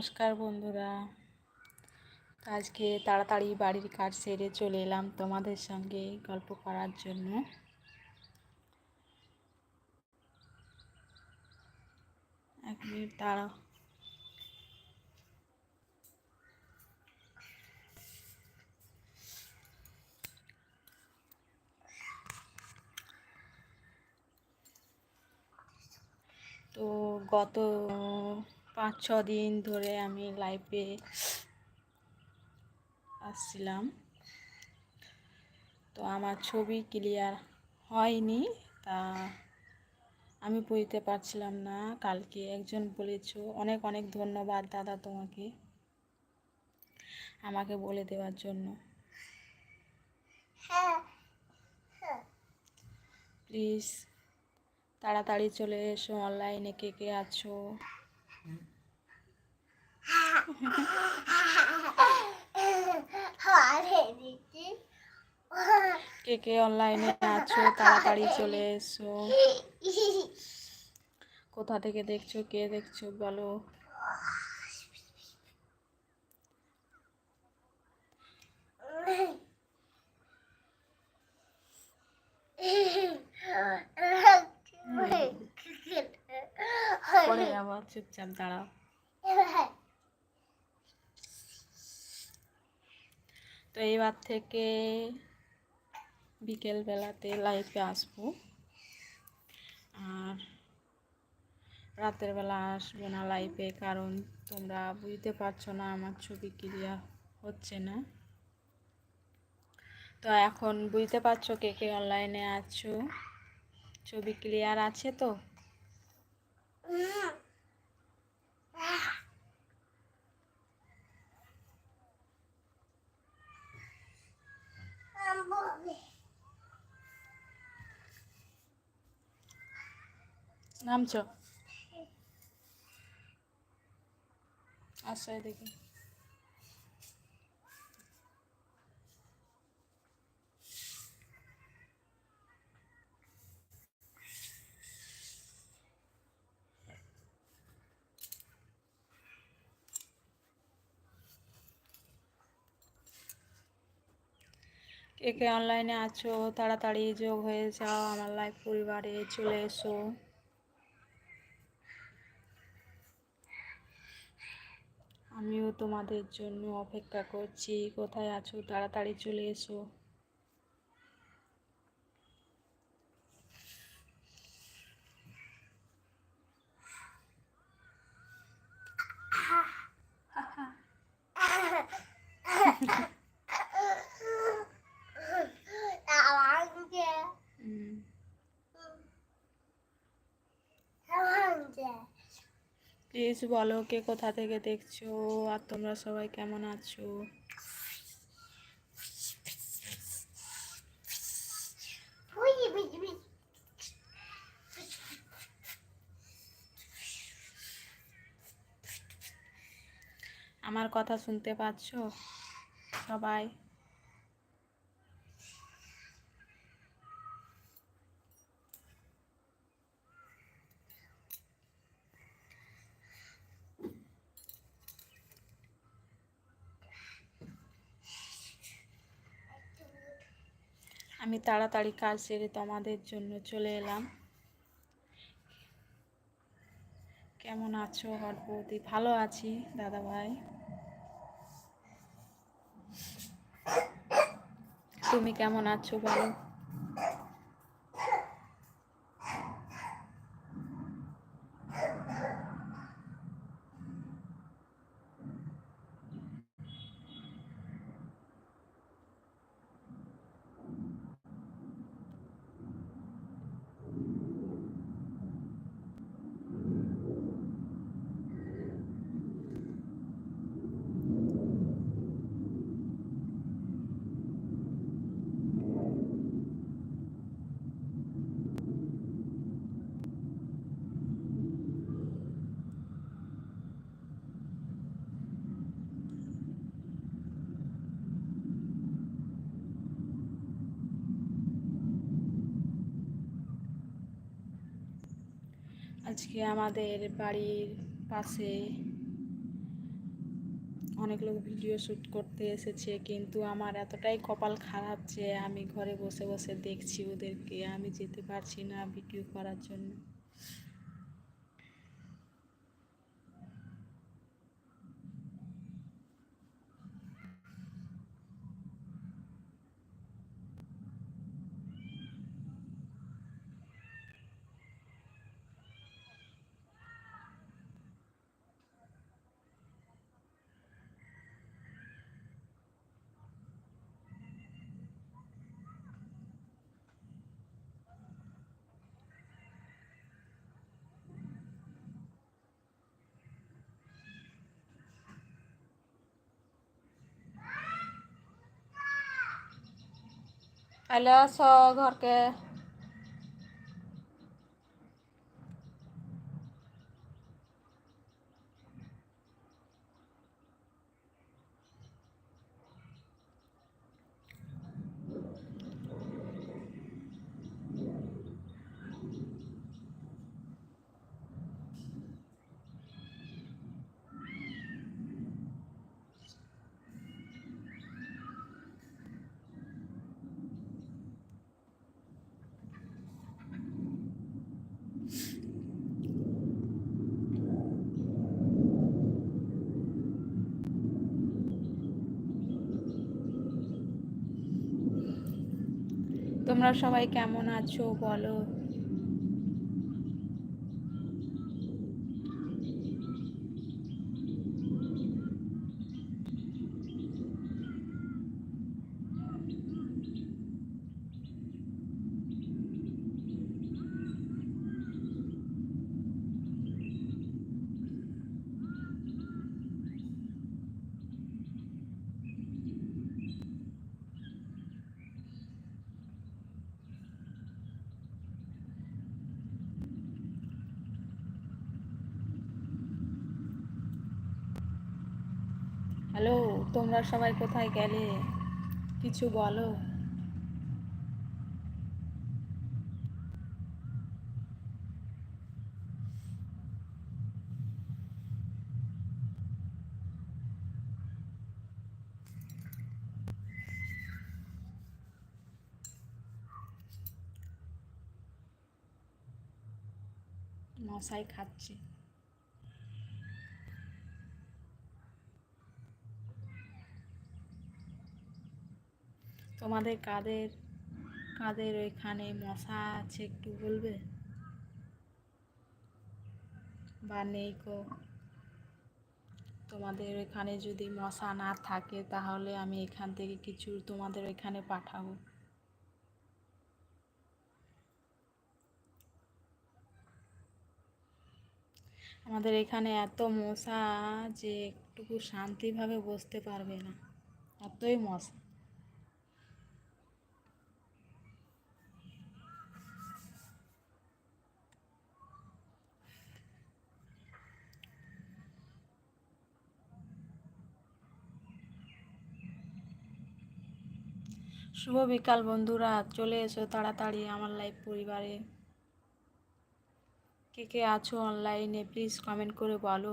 নমস্কার বন্ধুরা। আজকে তাড়াতাড়ি বাড়ির কাজ সেরে চলে এলাম তোমাদের সঙ্গে গল্প করার জন্য। এক মিনিট তো গত পাঁচ ছ দিন ধরে আমি লাইভে আসছিলাম। তো আমার ছবি ক্লিয়ার হয়নি তা আমি বুঝতে পারছিলাম না কালকে একজন বলেছ অনেক অনেক ধন্যবাদ দাদা তোমাকে আমাকে বলে দেওয়ার জন্য। প্লিজ তাড়াতাড়ি চলে এসো অনলাইনে কে কে আছো? কে কে অনলাইনে আছো তাড়াতাড়ি চলে এসো। কোথা থেকে দেখছ কে দেখছ বলো। পরে আবার চুপচাপ দাঁড়াও। তো এইবার থেকে বিকেল বেলাতে লাইফে আসব। আর রাতের বেলা আসব না লাইফে কারণ তোমরা বুঝতে পারছ না, আমার ছবি ক্লিয়ার হচ্ছে না। তো এখন বুঝতে পারছ কে কে অনলাইনে আছো? ছবি ক্লিয়ার আছে তো? নামছো? আসো এদিকে কে কে অনলাইনে আছো? তাড়াতাড়ি যোগ হয়ে যাও, আমার লাইফ পরিবারে চলে এসো। আমিও তোমাদের জন্য অপেক্ষা করছি। কোথায় আছো? তাড়াতাড়ি চলে এসো। প্লিজ বলো কে কোথা থেকে দেখছ? আর তোমরা সবাই কেমন আছো? আমার কথা শুনতে পাচ্ছ? সবাই? তাড়াতাড়ি কাজ সেরে তোমাদের জন্য চলে এলাম। কেমন আছো হটবৌদি ভালো আছি দাদা ভাই তুমি কেমন আছো বলো? আজকে আমাদের বাড়ির পাশে অনেক লোক ভিডিও শ্যুট করতে এসেছে, কিন্তু আমার এতটাই কপাল খারাপ যে আমি ঘরে বসে বসে দেখছি ওদেরকে। আমি যেতে পারছি না ভিডিও করার জন্য। ഹലോ സോ ഘർക്ക് তোমরা সবাই কেমন আছো? বলো হ্যালো তোমরা সবাই কোথায় গেলে? কিছু বলো। মশাই খাচ্ছে। তোমাদের কাদের কাদের ওইখানে মশা আছে একটু বলবে? বা নেই কো? তোমাদের ওইখানে যদি মশা না থাকে তাহলে আমি এখান থেকে কিছু তোমাদের ওইখানে পাঠাবো। আমাদের এখানে এত মশা যে একটুকু শান্তিভাবে বসতে পারবে না। এতই মশা। শুভ বিকাল, বন্ধুরা। চলে এসো তাড়াতাড়ি আমার লাইভ পরিবারে। কে কে আছো অনলাইনে প্লিজ কমেন্ট করে বলো।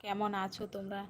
কেমন আছো তোমরা?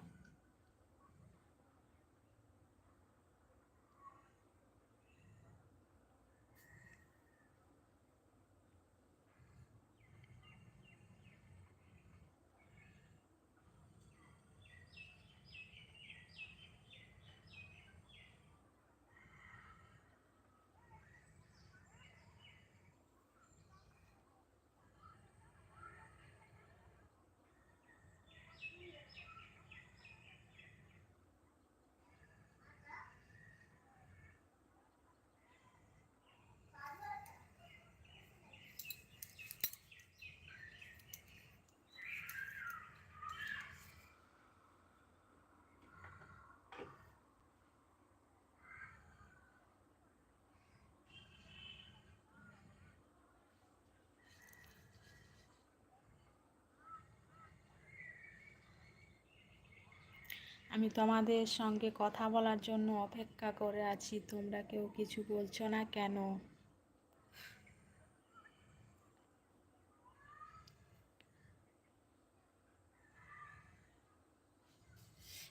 আমি তোমাদের সঙ্গে কথা বলার জন্য অপেক্ষা করে আছি। তোমরা কেউ কিছু বলছো না কেন?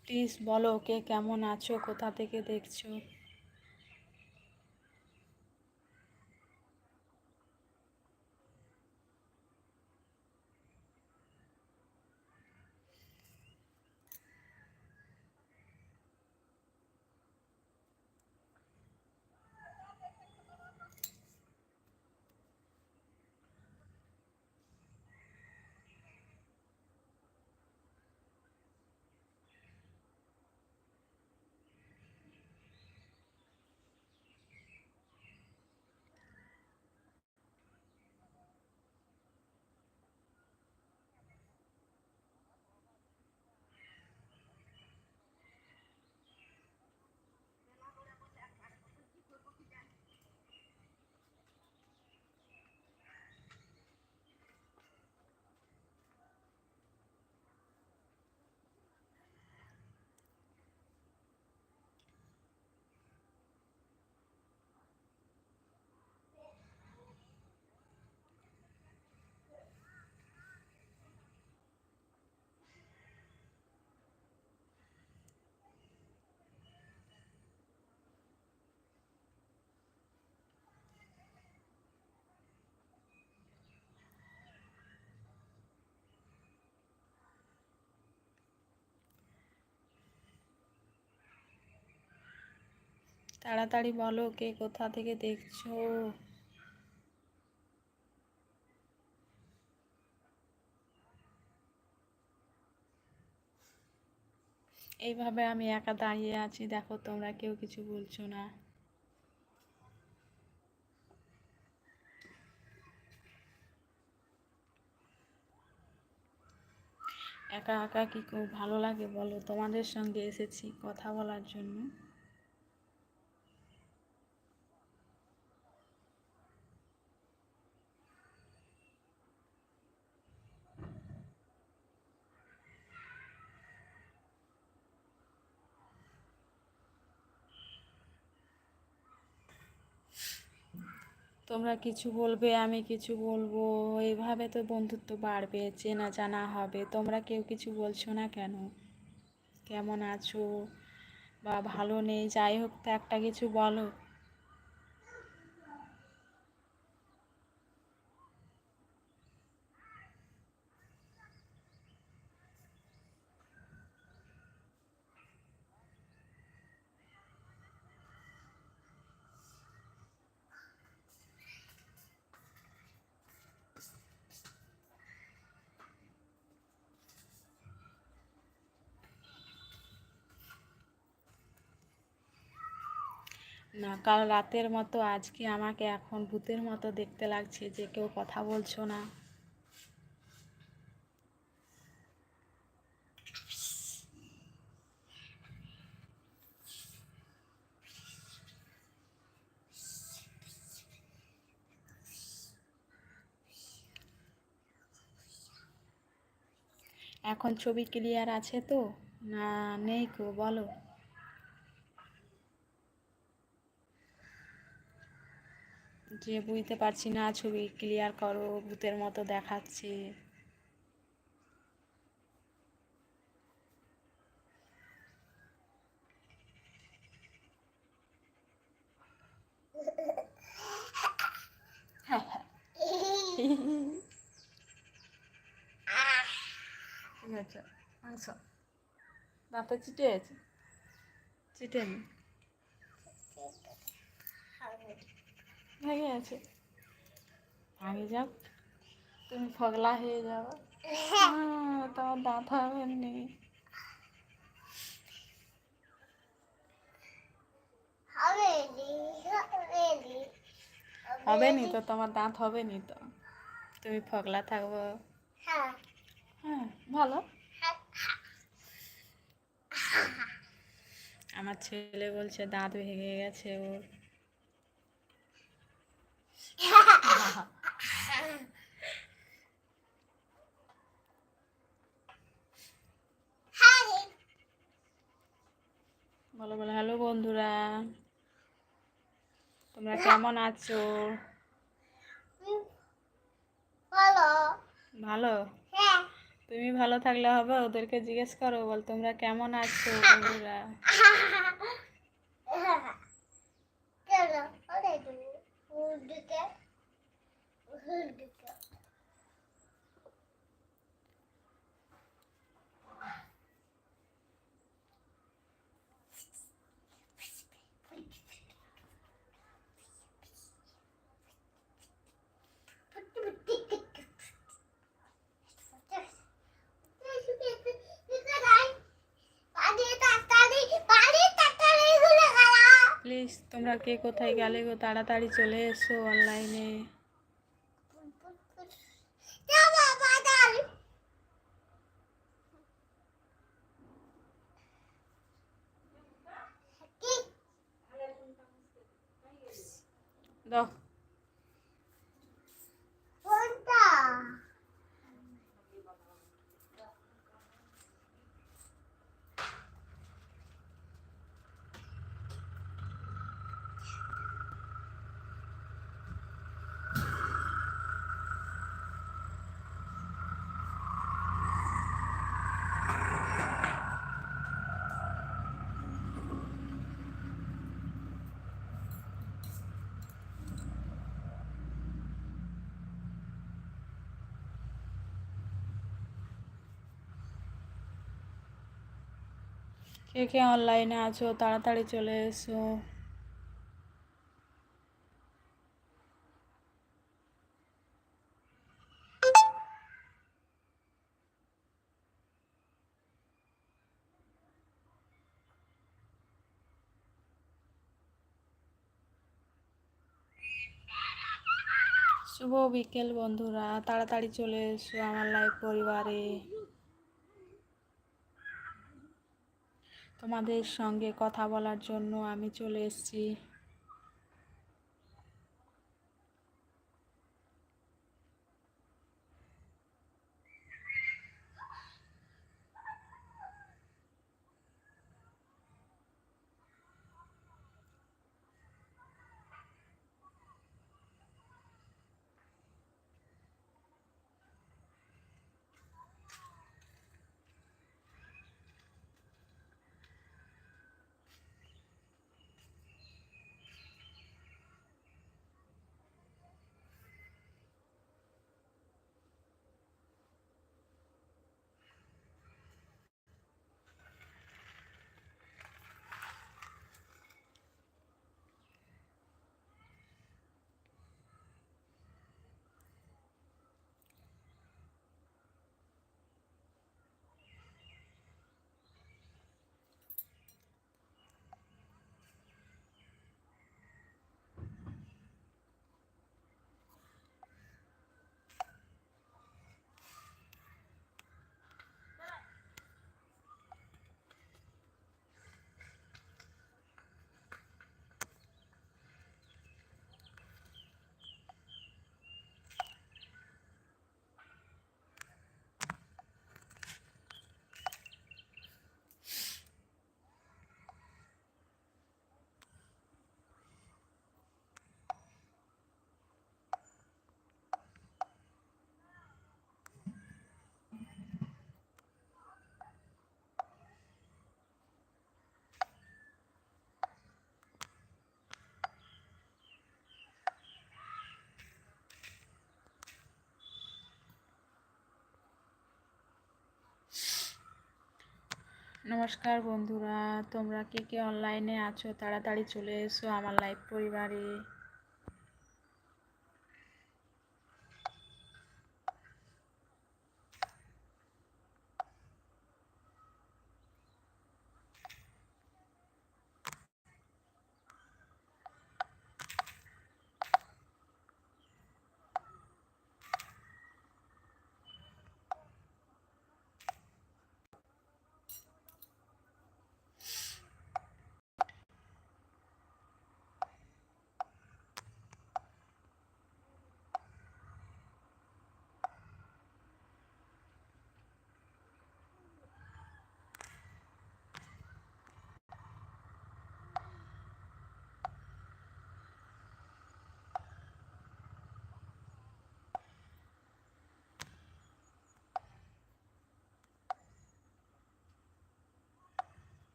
প্লিজ বলো, কে কেমন আছো, কোথা থেকে দেখছ? তাড়াতাড়ি বলো কে কোথা থেকে দেখছ? এইভাবে আমি একা দাঁড়িয়ে আছি, দেখো তোমরা কেউ কিছু বলছো না। একা একা কি খুব ভালো লাগে বলো? তোমাদের সঙ্গে এসেছি কথা বলার জন্য। তোমরা কিছু বলবে, আমি কিছু বলব। এইভাবে তো বন্ধুত্ব বাড়বে, চেনা জানা হবে। তোমরা কেউ কিছু বলছো না কেন? কেমন আছো? বা ভালো নেই? যাই হোক, তো একটা কিছু বলো। না, কাল রাতের মতো আজকে আমাকে এখন ভূতের মতো দেখতে লাগছে যে কেউ কথা বলছো না। এখন ছবি ক্লিয়ার আছে তো? না, নেই কো বলো। যে বুঝতে পারছি না, ছবি ক্লিয়ার করো, ভূতের মতো দেখাচ্ছে। হ্যাঁ হ্যাঁ। মাংস। চিটে আছে? চিটে নি ভেঙে আছে। ভাঙে যাও তুমি ফগলা হয়ে যাও হ্যাঁ, তোমার দাঁত হবে নি। হবে নি তো তোমার দাঁত হবে নি তো। তুমি ফগলা থাকব। হ্যাঁ। ভালো। আমার ছেলে বলছে দাঁত ভেঙে গেছে ওর। বলো বলো হ্যালো বন্ধুরা। তোমরা কেমন আছো? বলো। ভালো? হ্যাঁ। তুমি ভালো থাকলে হবে ওদেরকে জিজ্ঞেস করো বল তোমরা কেমন আছো বন্ধুরা? Hırgıka. Hırgıka. তোমরা কে কোথায় গেলে গো? তাড়াতাড়ি চলে এসো অনলাইনে কে কে অনলাইনে আছো, তাড়াতাড়ি চলে এসো। শুভ বিকেল বন্ধুরা, তাড়াতাড়ি চলে এসো আমার লাইভ পরিবারে। তোমাদের সঙ্গে কথা বলার জন্য আমি চলে এসেছি। নমস্কার বন্ধুরা তোমরা কে কে অনলাইনে আছো? তাড়াতাড়ি চলে এসো আমার লাইভ পরিবারে।